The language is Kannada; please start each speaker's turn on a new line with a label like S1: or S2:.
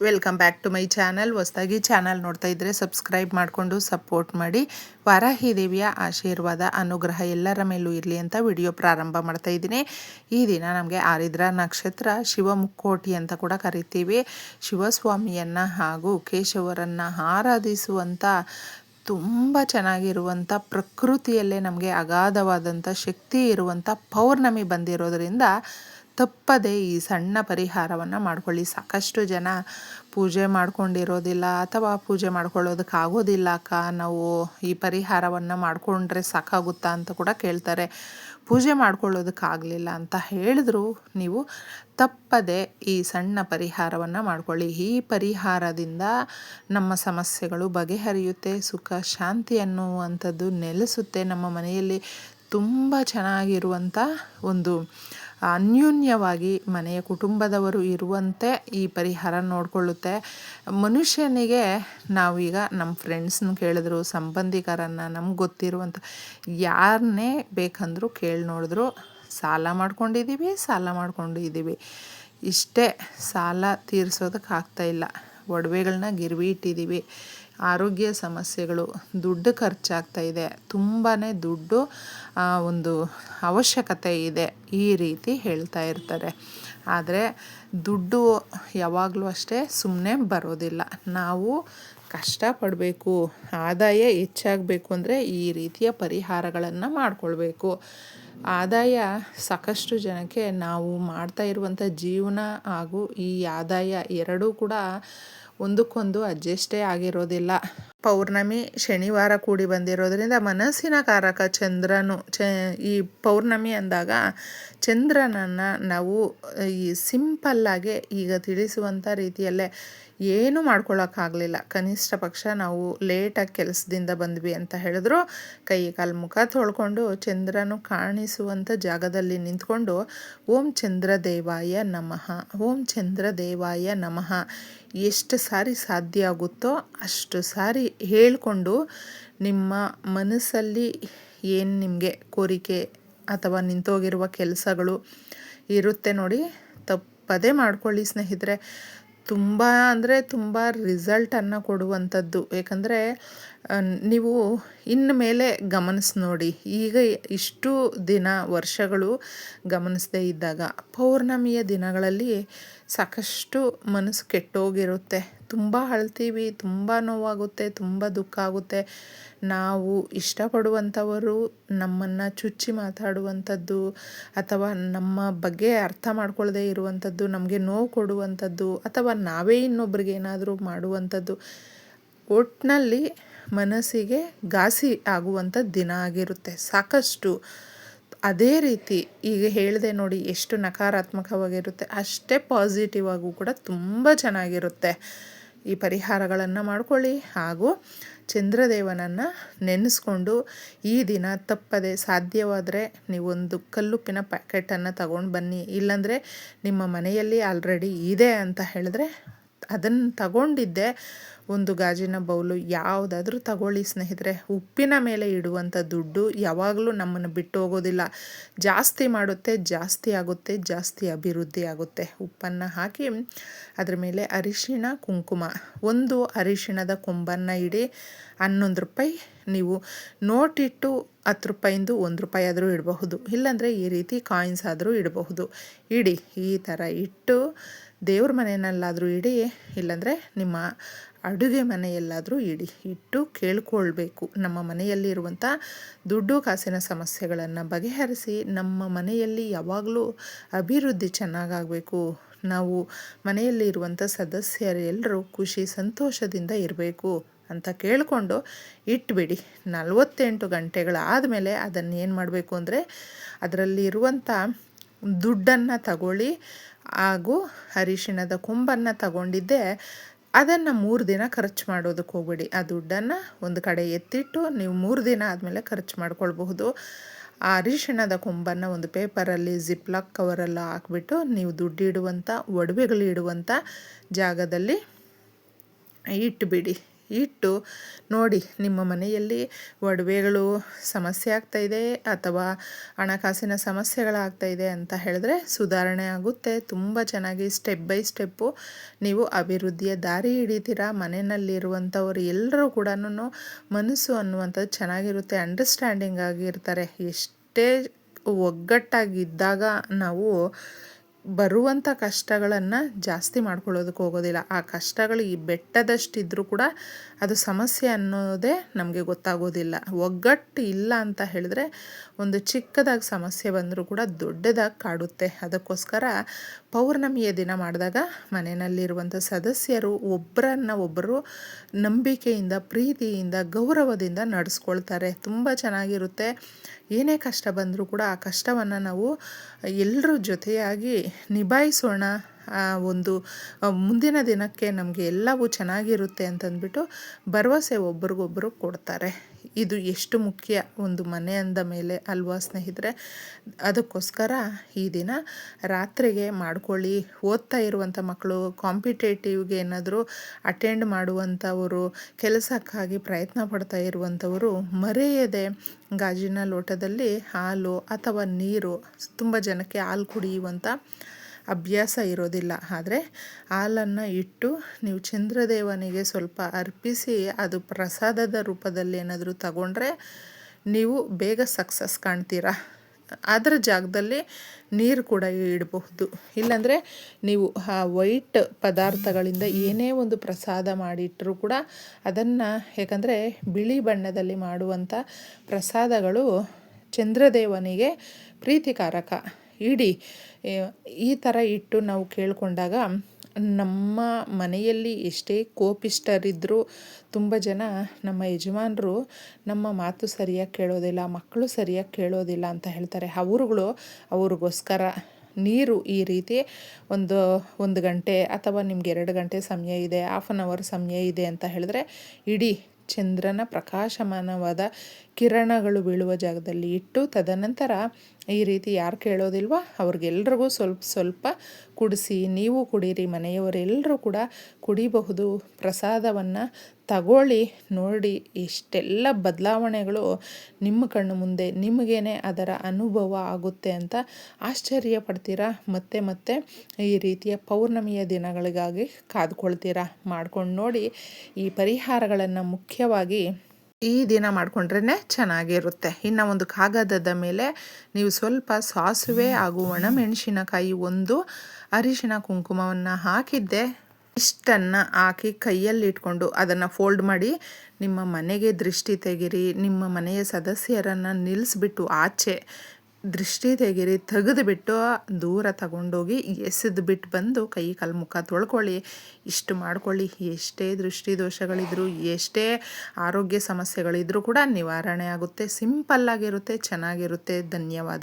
S1: Welcome back to my channel ಹೊಸದಾಗಿ ಚಾನಲ್ ನೋಡ್ತಾ ಇದ್ದರೆ ಸಬ್ಸ್ಕ್ರೈಬ್ ಮಾಡಿಕೊಂಡು ಸಪೋರ್ಟ್ ಮಾಡಿ. ವಾರಾಹಿ ದೇವಿಯ ಆಶೀರ್ವಾದ, ಅನುಗ್ರಹ ಎಲ್ಲರ ಮೇಲೂ ಇರಲಿ ಅಂತ ವಿಡಿಯೋ ಪ್ರಾರಂಭ ಮಾಡ್ತಾ ಇದ್ದೀನಿ. ಈ ದಿನ ನಮಗೆ ಆರಿದ್ರ ನಕ್ಷತ್ರ ಶಿವ ಮುಕ್ಕೋಟಿ ಅಂತ ಕೂಡ ಕರಿತೀವಿ. ಶಿವಸ್ವಾಮಿಯನ್ನು ಹಾಗೂ ಕೇಶವರನ್ನು ಆರಾಧಿಸುವಂಥ ತುಂಬ ಚೆನ್ನಾಗಿರುವಂಥ ಪ್ರಕೃತಿಯಲ್ಲೇ ನಮಗೆ ಅಗಾಧವಾದಂಥ ಶಕ್ತಿ ಇರುವಂಥ ಪೌರ್ಣಮಿ ಬಂದಿರೋದರಿಂದ ತಪ್ಪದೆ ಈ ಸಣ್ಣ ಪರಿಹಾರವನ್ನು ಮಾಡ್ಕೊಳ್ಳಿ. ಸಾಕಷ್ಟು ಜನ ಪೂಜೆ ಮಾಡ್ಕೊಂಡಿರೋದಿಲ್ಲ ಅಥವಾ ಪೂಜೆ ಮಾಡ್ಕೊಳ್ಳೋದಕ್ಕಾಗೋದಿಲ್ಲ ಅಕ್ಕ. ನಾವು ಈ ಪರಿಹಾರವನ್ನು ಮಾಡಿಕೊಂಡ್ರೆ ಸಾಕಾಗುತ್ತಾ ಅಂತ ಕೂಡ ಕೇಳ್ತಾರೆ. ಪೂಜೆ ಮಾಡ್ಕೊಳ್ಳೋದಕ್ಕಾಗಲಿಲ್ಲ ಅಂತ ಹೇಳಿದ್ರು. ನೀವು ತಪ್ಪದೆ ಈ ಸಣ್ಣ ಪರಿಹಾರವನ್ನು ಮಾಡ್ಕೊಳ್ಳಿ. ಈ ಪರಿಹಾರದಿಂದ ನಮ್ಮ ಸಮಸ್ಯೆಗಳು ಬಗೆಹರಿಯುತ್ತೆ, ಸುಖ, ಶಾಂತಿ ಅನ್ನುವಂಥದ್ದು ನೆಲೆಸುತ್ತೆ. ನಮ್ಮ ಮನೆಯಲ್ಲಿ ತುಂಬ ಚೆನ್ನಾಗಿರುವಂಥ ಒಂದು ಅನ್ಯೂನ್ಯವಾಗಿ ಮನೆಯ ಕುಟುಂಬದವರು ಇರುವಂತೆ ಈ ಪರಿಹಾರ ನೋಡಿಕೊಳ್ಳುತ್ತೆ. ಮನುಷ್ಯನಿಗೆ ನಾವೀಗ ನಮ್ಮ ಫ್ರೆಂಡ್ಸ್ನ ಕೇಳಿದ್ರು, ಸಂಬಂಧಿಕರನ್ನು ನಮ್ಗೆ ಗೊತ್ತಿರುವಂಥ ಯಾರನ್ನೇ ಬೇಕಂದರೂ ಕೇಳಿ ನೋಡಿದ್ರು, ಸಾಲ ಮಾಡ್ಕೊಂಡಿದ್ದೀವಿ ಸಾಲ ಮಾಡ್ಕೊಂಡಿದ್ದೀವಿ ಇಷ್ಟೇ ಸಾಲ ತೀರಿಸೋದಕ್ಕೆ ಇಲ್ಲ. ಒಡವೆಗಳನ್ನ ಗಿರ್ವಿ ಇಟ್ಟಿದ್ದೀವಿ ಆರೋಗ್ಯ ಸಮಸ್ಯೆಗಳು, ದುಡ್ಡು ಖರ್ಚಾಗ್ತಾ ಇದೆ. ತುಂಬಾ ದುಡ್ಡು ಒಂದು ಅವಶ್ಯಕತೆ ಇದೆ ಈ ರೀತಿ ಹೇಳ್ತಾ ಇರ್ತಾರೆ. ಆದರೆ ದುಡ್ಡು ಯಾವಾಗಲೂ ಅಷ್ಟೇ ಸುಮ್ಮನೆ ಬರೋದಿಲ್ಲ. ನಾವು ಕಷ್ಟಪಡಬೇಕು, ಆದಾಯ ಹೆಚ್ಚಾಗಬೇಕು ಅಂದರೆ ಈ ರೀತಿಯ ಪರಿಹಾರಗಳನ್ನು ಮಾಡಿಕೊಳ್ಬೇಕು. ಆದಾಯ ಸಾಕಷ್ಟು ಜನಕ್ಕೆ ನಾವು ಮಾಡ್ತಾ ಇರುವಂಥ ಜೀವನ ಹಾಗೂ ಈ ಆದಾಯ ಎರಡೂ ಕೂಡ ಒಂದಕ್ಕೊಂದು ಅಡ್ಜಸ್ಟೇ ಆಗಿರೋದಿಲ್ಲ. ಪೌರ್ಣಮಿ ಶನಿವಾರ ಕೂಡಿ ಬಂದಿರೋದರಿಂದ ಮನಸ್ಸಿನ ಕಾರಕ ಚಂದ್ರನು, ಚ, ಈ ಪೌರ್ಣಮಿ ಅಂದಾಗ ಚಂದ್ರನನ್ನು ನಾವು ಈ ಸಿಂಪಲ್ಲಾಗಿ ಈಗ ತಿಳಿಸುವಂಥ ರೀತಿಯಲ್ಲೇ ಏನೂ ಮಾಡ್ಕೊಳ್ಳೋಕ್ಕಾಗಲಿಲ್ಲ ಕನಿಷ್ಠ ಪಕ್ಷ ನಾವು ಲೇಟಾಗಿ ಕೆಲಸದಿಂದ ಬಂದ್ವಿ ಅಂತ ಹೇಳಿದ್ರು. ಕೈ ಕಾಲು ಮುಖ ತೊಳ್ಕೊಂಡು ಚಂದ್ರನು ಕಾಣಿಸುವಂಥ ಜಾಗದಲ್ಲಿ ನಿಂತ್ಕೊಂಡು, ಓಂ ಚಂದ್ರ ದೇವಾಯ ನಮಃ, ಓಂ ಚಂದ್ರ ದೇವಾಯ ನಮಃ, ಎಷ್ಟು ಸಾರಿ ಸಾಧ್ಯ ಆಗುತ್ತೋ ಅಷ್ಟು ಸಾರಿ ಹೇಳಿಕೊಂಡು ನಿಮ್ಮ ಮನಸ್ಸಲ್ಲಿ ಏನು ನಿಮಗೆ ಕೋರಿಕೆ ಅಥವಾ ನಿಂತೋಗಿರುವ ಕೆಲಸಗಳು ಇರುತ್ತೆ ನೋಡಿ, ತಪ್ಪದೇ ಮಾಡ್ಕೊಳ್ಳಿ ಸ್ನೇಹಿತರೆ. ತುಂಬ ಅಂದರೆ ತುಂಬ ರಿಸಲ್ಟನ್ನು ಕೊಡುವಂಥದ್ದು. ಏಕೆಂದರೆ ನೀವು ಇನ್ನು ಮೇಲೆ ಗಮನಿಸಿ ನೋಡಿ. ಈಗ ಇಷ್ಟು ದಿನ ವರ್ಷಗಳು ಗಮನಿಸದೇ ಇದ್ದಾಗ ಪೌರ್ಣಮಿಯ ದಿನಗಳಲ್ಲಿ ಸಾಕಷ್ಟು ಮನಸ್ಸು ಕೆಟ್ಟೋಗಿರುತ್ತೆ. ತುಂಬ ಅಳ್ತೀವಿ, ತುಂಬ ನೋವಾಗುತ್ತೆ, ತುಂಬ ದುಃಖ ಆಗುತ್ತೆ. ನಾವು ಇಷ್ಟಪಡುವಂಥವರು ನಮ್ಮನ್ನು ಚುಚ್ಚಿ ಮಾತಾಡುವಂಥದ್ದು ಅಥವಾ ನಮ್ಮ ಬಗ್ಗೆ ಅರ್ಥ ಮಾಡ್ಕೊಳ್ಳದೇ ಇರುವಂಥದ್ದು, ನಮಗೆ ನೋವು ಕೊಡುವಂಥದ್ದು ಅಥವಾ ನಾವೇ ಇನ್ನೊಬ್ರಿಗೆ ಏನಾದರೂ ಮಾಡುವಂಥದ್ದು ಒಟ್ಟಿನಲ್ಲಿ ಮನಸ್ಸಿಗೆ ಘಾಸಿ ಆಗುವಂಥ ದಿನ ಆಗಿರುತ್ತೆ. ಸಾಕಷ್ಟು. ಅದೇ ರೀತಿ ಈಗ ಹೇಳಿದೆ ನೋಡಿ ಎಷ್ಟು ನಕಾರಾತ್ಮಕವಾಗಿರುತ್ತೆ. ಅಷ್ಟೇ ಪಾಸಿಟಿವ್ ಆಗೂ ಕೂಡ ತುಂಬ ಚೆನ್ನಾಗಿರುತ್ತೆ. ಈ ಪರಿಹಾರಗಳನ್ನು ಮಾಡ್ಕೊಳ್ಳಿ. ಹಾಗೂ ಚಂದ್ರದೇವನನ್ನು ನೆನೆಸ್ಕೊಂಡು ಈ ದಿನ ತಪ್ಪದೆ ಸಾಧ್ಯವಾದರೆ ನೀವೊಂದು ಕಲ್ಲುಪ್ಪಿನ ಪ್ಯಾಕೆಟನ್ನು ತಗೊಂಡು ಬನ್ನಿ. ಇಲ್ಲಾಂದರೆ ನಿಮ್ಮ ಮನೆಯಲ್ಲಿ ಆಲ್ರೆಡಿ ಇದೆ ಅಂತ ಹೇಳಿದ್ರೆ ಅದನ್ನು ತಗೊಂಡಿದ್ದೆ. ಒಂದು ಗಾಜಿನ ಬೌಲು ಯಾವುದಾದ್ರೂ ತಗೊಳ್ಳಿ ಸ್ನೇಹಿತರೆ. ಉಪ್ಪಿನ ಮೇಲೆ ಇಡುವಂಥ ದುಡ್ಡು ಯಾವಾಗಲೂ ನಮ್ಮನ್ನು ಬಿಟ್ಟು ಹೋಗೋದಿಲ್ಲ. ಜಾಸ್ತಿ ಮಾಡುತ್ತೆ, ಜಾಸ್ತಿ ಆಗುತ್ತೆ, ಜಾಸ್ತಿ ಅಭಿವೃದ್ಧಿ ಆಗುತ್ತೆ. ಉಪ್ಪನ್ನು ಹಾಕಿ ಅದ್ರ ಮೇಲೆ ಅರಿಶಿಣ, ಕುಂಕುಮ. ಒಂದು ಅರಿಶಿಣದ ಕೊಂಬನ್ನು ಇಡಿ, ಹನ್ನೊಂದು ರೂಪಾಯಿ ನೀವು ನೋಟಿಟ್ಟು ಹತ್ತು ರೂಪಾಯಿಂದ ಒಂದು ರೂಪಾಯಿ ಆದರೂ ಇಡಬಹುದು. ಇಲ್ಲಾಂದರೆ ಈ ರೀತಿ ಕಾಯಿನ್ಸ್ ಆದರೂ ಇಡಬಹುದು. ಇಡಿ, ಈ ಥರ ಇಟ್ಟು ದೇವ್ರ ಮನೆಯಲ್ಲಾದರೂ ಇಡಿ, ಇಲ್ಲಾಂದರೆ ನಿಮ್ಮ ಅಡುಗೆ ಮನೆಯಲ್ಲಾದರೂ ಇಡಿ, ಇಟ್ಟು ಕೇಳ್ಕೊಳ್ಬೇಕು. ನಮ್ಮ ಮನೆಯಲ್ಲಿರುವಂಥ ದುಡ್ಡು ಕಾಸಿನ ಸಮಸ್ಯೆಗಳನ್ನು ಬಗೆಹರಿಸಿ ನಮ್ಮ ಮನೆಯಲ್ಲಿ ಯಾವಾಗಲೂ ಅಭಿವೃದ್ಧಿ ಚೆನ್ನಾಗಾಗಬೇಕು. ನಾವು ಮನೆಯಲ್ಲಿ ಇರುವಂಥ ಸದಸ್ಯರೆಲ್ಲರೂ ಖುಷಿ, ಸಂತೋಷದಿಂದ ಇರಬೇಕು ಅಂತ ಕೇಳಿಕೊಂಡು ಇಟ್ಬಿಡಿ. ನಲವತ್ತೆಂಟು ಗಂಟೆಗಳಾದ ಮೇಲೆ ಅದನ್ನು ಏನು ಮಾಡಬೇಕು ಅಂದರೆ ಅದರಲ್ಲಿ ಇರುವಂಥ ದುಡ್ಡನ್ನು ತಗೊಳ್ಳಿ. ಹಾಗೂ ಅರಿಶಿಣದ ಕೊಂಬನ್ನು ತಗೊಂಡಿದ್ದೆ ಅದನ್ನು ಮೂರು ದಿನ ಖರ್ಚು ಮಾಡೋದಕ್ಕೆ ಹೋಗಬೇಡಿ. ಆ ದುಡ್ಡನ್ನು ಒಂದು ಕಡೆ ಎತ್ತಿಟ್ಟು ನೀವು ಮೂರು ದಿನ ಆದಮೇಲೆ ಖರ್ಚು ಮಾಡ್ಕೊಳ್ಬಹುದು. ಆ ಅರಿಶಿಣದ ಕೊಂಬನ್ನು ಒಂದು ಪೇಪರಲ್ಲಿ ಜಿಪ್ಲಾಕ್ ಕವರೆಲ್ಲ ಹಾಕ್ಬಿಟ್ಟು ನೀವು ದುಡ್ಡಿಡುವಂಥ ಒಡವೆಗಳು ಇಡುವಂಥ ಜಾಗದಲ್ಲಿ ಇಟ್ಬಿಡಿ. ಇಟ್ಟು ನೋಡಿ, ನಿಮ್ಮ ಮನೆಯಲ್ಲಿ ಒಡವೆಗಳು ಸಮಸ್ಯೆ ಆಗ್ತಾ ಇದೆ ಅಥವಾ ಹಣಕಾಸಿನ ಸಮಸ್ಯೆಗಳಾಗ್ತಾಯಿದೆ ಅಂತ ಹೇಳಿದ್ರೆ ಸುಧಾರಣೆ ಆಗುತ್ತೆ. ತುಂಬ ಚೆನ್ನಾಗಿ ಸ್ಟೆಪ್ ಬೈ ಸ್ಟೆಪ್ಪು ನೀವು ಅಭಿವೃದ್ಧಿಯ ದಾರಿ ಹಿಡಿತೀರಾ ಮನೆಯಲ್ಲಿರುವಂಥವ್ರು ಎಲ್ಲರೂ ಕೂಡ ಮನಸ್ಸು ಅನ್ನುವಂಥದ್ದು ಚೆನ್ನಾಗಿರುತ್ತೆ ಅಂಡರ್ಸ್ಟ್ಯಾಂಡಿಂಗ್ ಆಗಿರ್ತಾರೆ. ಎಷ್ಟೇ ಒಗ್ಗಟ್ಟಾಗಿದ್ದಾಗ ನಾವು ಬರುವಂಥ ಕಷ್ಟಗಳನ್ನು ಜಾಸ್ತಿ ಮಾಡ್ಕೊಳ್ಳೋದಕ್ಕೆ ಹೋಗೋದಿಲ್ಲ. ಆ ಕಷ್ಟಗಳು ಈ ಬೆಟ್ಟದಷ್ಟಿದ್ರೂ ಕೂಡ ಅದು ಸಮಸ್ಯೆ ಅನ್ನೋದೇ ನಮಗೆ ಗೊತ್ತಾಗೋದಿಲ್ಲ. ಒಗ್ಗಟ್ಟು ಇಲ್ಲ ಅಂತ ಹೇಳಿದ್ರೆ ಒಂದು ಚಿಕ್ಕದಾಗಿ ಸಮಸ್ಯೆ ಬಂದರೂ ಕೂಡ ದೊಡ್ಡದಾಗಿ ಕಾಡುತ್ತೆ. ಅದಕ್ಕೋಸ್ಕರ ಪೌರ್ಣಮಿಯ ದಿನ ಮಾಡಿದಾಗ ಮನೆಯಲ್ಲಿರುವಂಥ ಸದಸ್ಯರು ಒಬ್ಬರನ್ನ ಒಬ್ಬರು ನಂಬಿಕೆಯಿಂದ, ಪ್ರೀತಿಯಿಂದ, ಗೌರವದಿಂದ ನಡೆಸ್ಕೊಳ್ತಾರೆ. ತುಂಬ ಚೆನ್ನಾಗಿರುತ್ತೆ. ಏನೇ ಕಷ್ಟ ಬಂದರೂ ಕೂಡ ಆ ಕಷ್ಟವನ್ನು ನಾವು ಎಲ್ಲರ ಜೊತೆಯಾಗಿ ನಿಭಾಯಿಸೋಣ. ಒಂದು ಮುಂದಿನ ದಿನಕ್ಕೆ ನಮಗೆ ಎಲ್ಲವೂ ಚೆನ್ನಾಗಿರುತ್ತೆ ಅಂತಂದ್ಬಿಟ್ಟು ಭರವಸೆ ಒಬ್ರಿಗೊಬ್ಬರು ಕೊಡ್ತಾರೆ. ಇದು ಎಷ್ಟು ಮುಖ್ಯ ಒಂದು ಮನೆ ಅಂದ ಮೇಲೆ ಅಲ್ವಾ ಸ್ನೇಹಿತರೆ? ಅದಕ್ಕೋಸ್ಕರ ಈ ದಿನ ರಾತ್ರಿಗೆ ಮಾಡ್ಕೊಳ್ಳಿ. ಓದ್ತಾ ಇರುವಂಥ ಮಕ್ಕಳು ಕಾಂಪಿಟೇಟಿವ್ಗೆ ಏನಾದರೂ ಅಟೆಂಡ್ ಮಾಡುವಂಥವರು, ಕೆಲಸಕ್ಕಾಗಿ ಪ್ರಯತ್ನ ಪಡ್ತಾ ಇರುವಂಥವರು ಮರೆಯದೆ ಗಾಜಿನ ಲೋಟದಲ್ಲಿ ಹಾಲು ಅಥವಾ ನೀರು, ತುಂಬ ಜನಕ್ಕೆ ಹಾಲು ಕುಡಿಯುವಂಥ ಅಭ್ಯಾಸ ಇರೋದಿಲ್ಲ. ಆದರೆ ಹಾಲನ್ನು ಇಟ್ಟು ನೀವು ಚಂದ್ರದೇವನಿಗೆ ಸ್ವಲ್ಪ ಅರ್ಪಿಸಿ, ಅದು ಪ್ರಸಾದದ ರೂಪದಲ್ಲಿ ಏನಾದರೂ ತಗೊಂಡ್ರೆ ನೀವು ಬೇಗ ಸಕ್ಸಸ್ ಕಾಣ್ತೀರಾ. ಅದರ ಜಾಗದಲ್ಲಿ ನೀರು ಕೂಡ ಇಡಬಹುದು. ಇಲ್ಲಾಂದರೆ ನೀವು ಆ ವೈಟ್ ಪದಾರ್ಥಗಳಿಂದ ಏನೇ ಒಂದು ಪ್ರಸಾದ ಮಾಡಿಟ್ಟರೂ ಕೂಡ ಅದನ್ನು, ಯಾಕಂದರೆ ಬಿಳಿ ಬಣ್ಣದಲ್ಲಿ ಮಾಡುವಂಥ ಪ್ರಸಾದಗಳು ಚಂದ್ರದೇವನಿಗೆ ಪ್ರೀತಿಕಾರಕ. ಇಡಿ ಈ ಥರ ಇಟ್ಟು ನಾವು ಕೇಳಿಕೊಂಡಾಗ ನಮ್ಮ ಮನೆಯಲ್ಲಿ ಎಷ್ಟೇ ಕೋಪಿಷ್ಟರಿದ್ದರೂ ತುಂಬ ಜನ ನಮ್ಮ ಯಜಮಾನರು ನಮ್ಮ ಮಾತು ಸರಿಯಾಗಿ ಕೇಳೋದಿಲ್ಲ, ಮಕ್ಕಳು ಸರಿಯಾಗಿ ಕೇಳೋದಿಲ್ಲ ಅಂತ ಹೇಳ್ತಾರೆ. ಅವರುಗಳು ಅವ್ರಿಗೋಸ್ಕರ ನೀರು ಈ ರೀತಿ ಒಂದು ಒಂದು ಗಂಟೆ ಅಥವಾ ನಿಮ್ಗೆ ಎರಡು ಗಂಟೆ ಸಮಯ ಇದೆ ಹಾಫ್ ಆನ್ ಅವರ್ ಸಮಯ ಇದೆ ಅಂತ ಹೇಳಿದ್ರೆ, ಇಡೀ ಚಂದ್ರನ ಪ್ರಕಾಶಮಾನವಾದ ಕಿರಣಗಳು ಬೀಳುವ ಜಾಗದಲ್ಲಿ ಇಟ್ಟು ತದನಂತರ ಈ ರೀತಿ ಯಾರು ಕೇಳೋದಿಲ್ವ? ಅವ್ರಿಗೆಲ್ರಿಗೂ ಸ್ವಲ್ಪ ಸ್ವಲ್ಪ ಕುಡಿಸಿ, ನೀವು ಕುಡೀರಿ ಮನೆಯವರೆಲ್ಲರೂ ಕೂಡ ಕುಡಿಬಹುದು. ಪ್ರಸಾದವನ್ನು ತಗೊಳ್ಳಿ, ನೋಡಿ, ಇಷ್ಟೆಲ್ಲ ಬದಲಾವಣೆಗಳು ನಿಮ್ಮ ಕಣ್ಣು ಮುಂದೆ ನಿಮಗೇನೆ ಅದರ ಅನುಭವ ಆಗುತ್ತೆ ಅಂತ ಆಶ್ಚರ್ಯ ಪಡ್ತೀರಾ ಮತ್ತೆ ಮತ್ತೆ ಈ ರೀತಿಯ ಪೌರ್ಣಮಿಯ ದಿನಗಳಿಗಾಗಿ ಕಾದ್ಕೊಳ್ತೀರಾ? ಮಾಡ್ಕೊಂಡು ನೋಡಿ ಈ ಪರಿಹಾರಗಳನ್ನು ಮುಖ್ಯವಾಗಿ ಈ ದಿನ ಮಾಡಿಕೊಂಡ್ರೇ ಚೆನ್ನಾಗಿರುತ್ತೆ. ಇನ್ನು ಒಂದು ಕಾಗದದ ಮೇಲೆ ನೀವು ಸ್ವಲ್ಪ ಸಾಸಿವೆ ಹಾಗೂ ಒಣಮೆಣಸಿನಕಾಯಿ ಒಂದು ಅರಿಶಿನ ಕುಂಕುಮವನ್ನು ಹಾಕಿದ್ದೆ. ಇಷ್ಟನ್ನು ಹಾಕಿ ಕೈಯಲ್ಲಿ ಇಟ್ಕೊಂಡು ಅದನ್ನು ಫೋಲ್ಡ್ ಮಾಡಿ ನಿಮ್ಮ ಮನೆಗೆ ದೃಷ್ಟಿ ತೆಗಿರಿ. ನಿಮ್ಮ ಮನೆಯ ಸದಸ್ಯರನ್ನು ನಿಲ್ಲಿಸ್ಬಿಟ್ಟು ಆಚೆ ದೃಷ್ಟಿ ತೆಗಿರಿ ತೆಗೆದುಬಿಟ್ಟು ದೂರ ತಗೊಂಡೋಗಿ ಎಸೆದು ಬಿಟ್ಟು ಬಂದು ಕೈ ಕಾಲು ಮುಖ ತೊಳ್ಕೊಳ್ಳಿ. ಇಷ್ಟು ಮಾಡ್ಕೊಳ್ಳಿ. ಎಷ್ಟೇ ದೃಷ್ಟಿ ದೋಷಗಳಿದ್ರು, ಎಷ್ಟೇ ಆರೋಗ್ಯ ಸಮಸ್ಯೆಗಳಿದ್ರೂ ಕೂಡ ನಿವಾರಣೆ ಆಗುತ್ತೆ. ಸಿಂಪಲ್ಲಾಗಿರುತ್ತೆ, ಚೆನ್ನಾಗಿರುತ್ತೆ. ಧನ್ಯವಾದ.